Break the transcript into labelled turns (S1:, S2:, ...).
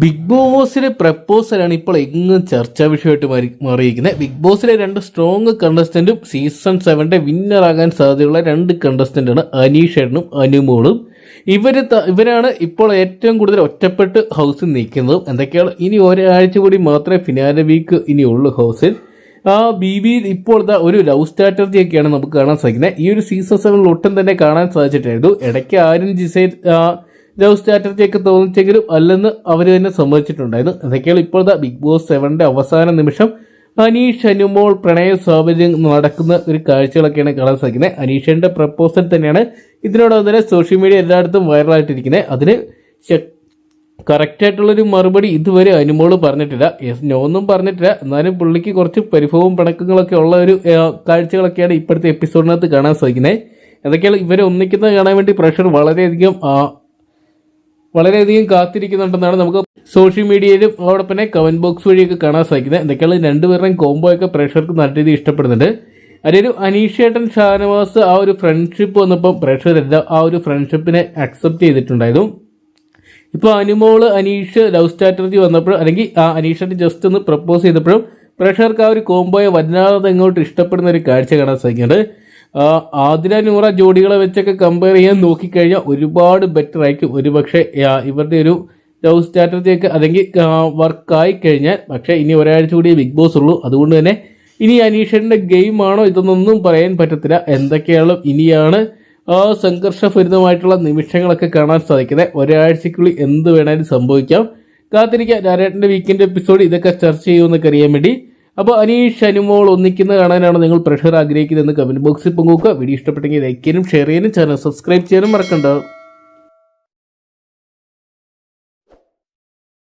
S1: Big ബോസിലെ പ്രപ്പോസലാണ് ഇപ്പോൾ എങ്ങും ചർച്ചാ വിഷയമായിട്ട് മാറി മാറിയിരിക്കുന്നത്. ബിഗ് ബോസിലെ രണ്ട് സ്ട്രോങ് കണ്ടസ്റ്റന്റും സീസൺ സെവന്റെ വിന്നർ ആകാൻ സാധ്യതയുള്ള രണ്ട് കണ്ടസ്റ്റന്റാണ് അനീഷേട്ടനും അനുമോളും ഇവർ ഇവരാണ് ഇപ്പോൾ ഏറ്റവും കൂടുതൽ ഒറ്റപ്പെട്ട് ഹൗസിൽ നിൽക്കുന്നതും. എന്തൊക്കെയാണ്? ഇനി ഒരാഴ്ച കൂടി മാത്രമേ ഫിനാലെ വീക്ക് ഇനി ഉള്ളൂ ഹൗസിൽ ആ ബി ബി ഇപ്പോൾ ഒരു ലവ് സ്ട്രാറ്റജി ഒക്കെയാണ് നമുക്ക് കാണാൻ സാധിക്കുന്നത്. ഈ ഒരു സീസൺ സെവനിൽ ഒട്ടും തന്നെ കാണാൻ സാധിച്ചിട്ടായിരുന്നു ഇടയ്ക്ക് ആരും ജിസൈൻ ലവ് സ്ട്രാറ്റജി ഒക്കെ തോന്നിച്ചെങ്കിലും അല്ലെന്ന് അവർ തന്നെ സമ്മതിച്ചിട്ടുണ്ടായിരുന്നു. എന്നൊക്കെയാണ് ഇപ്പോഴത്തെ ബിഗ് ബോസ് സെവന്റെ അവസാന നിമിഷം? അനീഷ് അനുമോൾ പ്രണയ സ്വാപര്യം നടക്കുന്ന ഒരു കാഴ്ചകളൊക്കെയാണ് കാണാൻ സാധിക്കുന്നത്. അനീഷിന്റെ പ്രപ്പോസൽ തന്നെയാണ് ഇതിനോടൊപ്പം തന്നെ സോഷ്യൽ മീഡിയ എല്ലായിടത്തും വൈറലായിട്ടിരിക്കുന്നത് അതിന് കറക്റ്റായിട്ടുള്ളൊരു മറുപടി ഇതുവരെ അനുമോൾ പറഞ്ഞിട്ടില്ല. യെസ് നോ ഒന്നും പറഞ്ഞിട്ടില്ല. എന്നാലും പുള്ളിക്ക് കുറച്ച് പരിഭവവും പടക്കങ്ങളൊക്കെ ഉള്ള ഒരു കാഴ്ചകളൊക്കെയാണ് ഇപ്പോഴത്തെ എപ്പിസോഡിനകത്ത് കാണാൻ സാധിക്കുന്നത്. എന്തൊക്കെയാണ് ഇവരെ ഒന്നിക്കുന്നത് കാണാൻ വേണ്ടി പ്രഷർ വളരെയധികം വളരെയധികം കാത്തിരിക്കുന്നുണ്ടെന്നാണ് നമുക്ക് സോഷ്യൽ മീഡിയയിലും അതോടൊപ്പം തന്നെ കമന്റ് ബോക്സ് വഴിയൊക്കെ കാണാൻ സാധിക്കുന്നത്. എന്തൊക്കെയാണ് രണ്ടുപേരുടെയും കോംബോ ഒക്കെ പ്രേക്ഷകർക്ക് നല്ല രീതിയിൽ ഇഷ്ടപ്പെടുന്നുണ്ട്. അതിലൊരു അനീഷേട്ടൻ ഷാനവാസ് ആ ഒരു ഫ്രണ്ട്ഷിപ്പ് വന്നപ്പം പ്രേക്ഷകരെല്ലാം ആ ഒരു ഫ്രണ്ട്ഷിപ്പിനെ അക്സെപ്റ്റ് ചെയ്തിട്ടുണ്ടായിരുന്നു. ഇപ്പോൾ അനുമോൾ അനീഷ് ലവ് സ്ട്രാറ്റജി വന്നപ്പോൾ അല്ലെങ്കിൽ ആ അനീഷിന്റെ ജസ്റ്റ് ഒന്ന് പ്രപ്പോസ് ചെയ്തപ്പോഴും പ്രേക്ഷകർക്ക് ആ ഒരു കോംബോയെ വല്ലാതെ അങ്ങോട്ട് ഇഷ്ടപ്പെടുന്ന ഒരു കാഴ്ച കാണാൻ സാധിക്കുന്നുണ്ട്. ആതിര നൂറ ജോഡികളെ വെച്ചൊക്കെ കമ്പയർ ചെയ്യാൻ നോക്കിക്കഴിഞ്ഞാൽ ഒരുപാട് ബെറ്റർ ആയിരിക്കും. ഒരുപക്ഷെ ഇവരുടെ ഒരു ലവ് സ്ട്രാറ്റജി ഒക്കെ അല്ലെങ്കിൽ വർക്കായി കഴിഞ്ഞാൽ പക്ഷേ ഇനി ഒരാഴ്ച കൂടി ബിഗ് ബോസ് ഉള്ളൂ. അതുകൊണ്ട് തന്നെ ഇനി അനീഷന്റെ ഗെയിം ആണോ ഇതൊന്നും പറയാൻ പറ്റത്തില്ല. എന്തൊക്കെയാണ് ഇനിയാണ് സംഘർഷഭരിതമായിട്ടുള്ള നിമിഷങ്ങളൊക്കെ കാണാൻ സാധിക്കുന്നത്. ഒരാഴ്ചക്കുള്ളിൽ എന്ത് വേണേലും സംഭവിക്കാം. കാത്തിരിക്കാം. രാരേട്ടന്റെ വീക്കെൻഡ് എപ്പിസോഡ് ഇതൊക്കെ ചർച്ച ചെയ്യുമെന്നൊക്കെ അറിയാൻ വേണ്ടി. അപ്പോൾ അനീഷ് അനുമോൾ ഒന്നിക്കുന്ന കാണാനാണ് നിങ്ങൾ പ്രഷർ ആഗ്രഹിക്കുന്നതെന്ന് കമന്റ് ബോക്സിൽ പങ്കുവെക്കുക. വീഡിയോ ഇഷ്ടപ്പെട്ടെങ്കിൽ ലൈക്ക് ചെയ്യാനും ഷെയർ ചെയ്യാനും ചാനൽ സബ്സ്ക്രൈബ് ചെയ്യാനും മറക്കണ്ട.